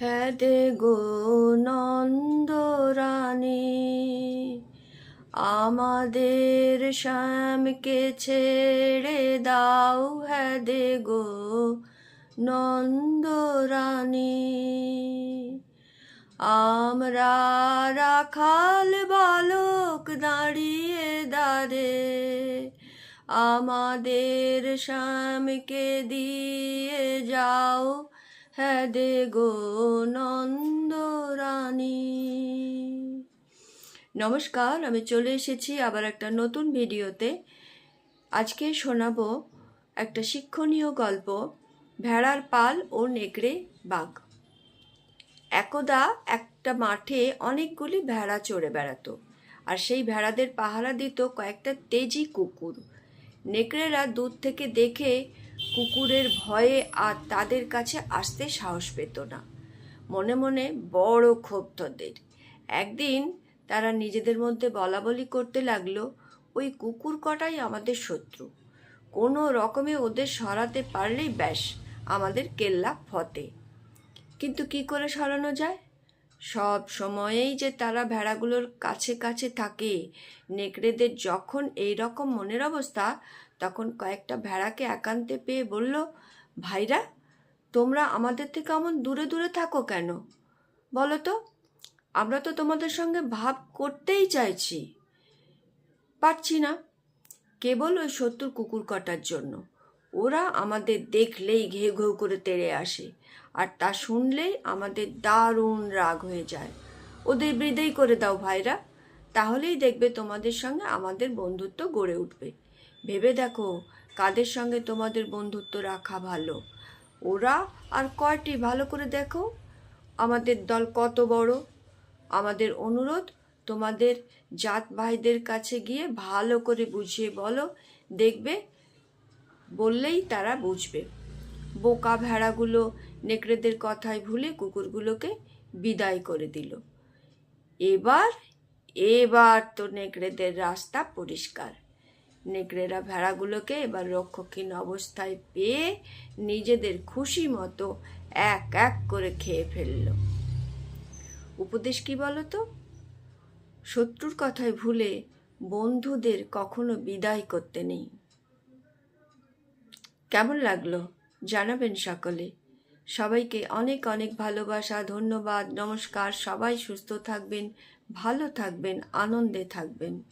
হ্যাঁ দে গো নন্দরানী আমাদের শ্যামকে ছেড়ে দাও হেদে গো নন্দরানী আমরা রাখাল বালক দাঁড়িয়ে দাঁড়ে, আমাদের শ্যামকে দিয়ে যাও হ্যাঁ দে গো নন্দরানী। নমস্কার, আমি চলে এসেছি আবার একটা নতুন ভিডিওতে। আজকে শোনাবো একটা শিক্ষণীয় গল্প, ভেড়ার পাল ও নেকড়ে বাঘ। একদা একটা মাঠে অনেকগুলি ভেড়া চড়ে বেড়াতো, আর সেই ভেড়াদের পাহারা দিত কয়েকটা তেজি কুকুর। নেকড়েরা দূর থেকে দেখে কুকুরের ভয়ে আর তাদের কাছে আসতে সাহস পেত না। মনে মনে বড় ক্ষোভ তাদের একদিন তারা নিজেদের মধ্যে বলা বলি করতে লাগল, ওই কুকুর কটাই আমাদের শত্রু। কোনো রকমে ওদের সরাতে পারলেই ব্যাস, আমাদের কেল্লা ফতে। কিন্তু কি করে সরানো যায়? সব সময়েই যে তারা ভেড়াগুলোর কাছে কাছে থাকে। নেকড়েদের যখন এই রকম মনের অবস্থা, তখন কয়েকটা ভেড়াকে একান্তে পেয়ে বলল, ভাইরা, তোমরা আমাদের থেকে এমন দূরে দূরে থাকো কেন? বলো তো, আমরা তো তোমাদের সঙ্গে ভাব করতেই চাইছি। পারছি না। কেবল ওই শত্রুর কুকুর কটার জন্য। ওরা আমাদের দেখলেই ঘেউ ঘেউ করে তেড়ে আসে। আর তা শুনলেই আমাদের দারুণ রাগ হয়ে যায়। ওদের বিদায় করে দাও ভাইরা, তাহলেই দেখবে তোমাদের সঙ্গে আমাদের বন্ধুত্ব গড়ে উঠবে। ভেবে দেখো কাদের সঙ্গে তোমাদের বন্ধুত্ব রাখা ভালো। ওরা আর কয়টি ভালো করে দেখো? আমাদের দল কত বড়? আমাদের অনুরোধ, তোমাদের জাত ভাইদের কাছে গিয়ে ভালো করে বুঝিয়ে বলো। দেখবে বললেই তারা বুঝবে। বোকা ভেড়াগুলো নেকড়েদের কথায় ভুলে কুকুরগুলোকে বিদায় করে দিল। এবার এবার তো নেকড়েদের রাস্তা পরিষ্কার। নেকড়েরা ভেড়াগুলোকে এবার রক্ষকহীন অবস্থায় পেয়ে নিজেদের খুশি মতো এক এক করে খেয়ে ফেলল। উপদেশ কি বলো তো? শত্রুর কথায় ভুলে বন্ধুদের কখনো বিদায় করতে নেই। কেমন লাগল? জানাবেন সকলে। সবাইকে অনেক অনেক ভালোবাসা, ধন্যবাদ, নমস্কার। সবাই সুস্থ থাকবেন, ভালো থাকবেন, আনন্দে থাকবেন।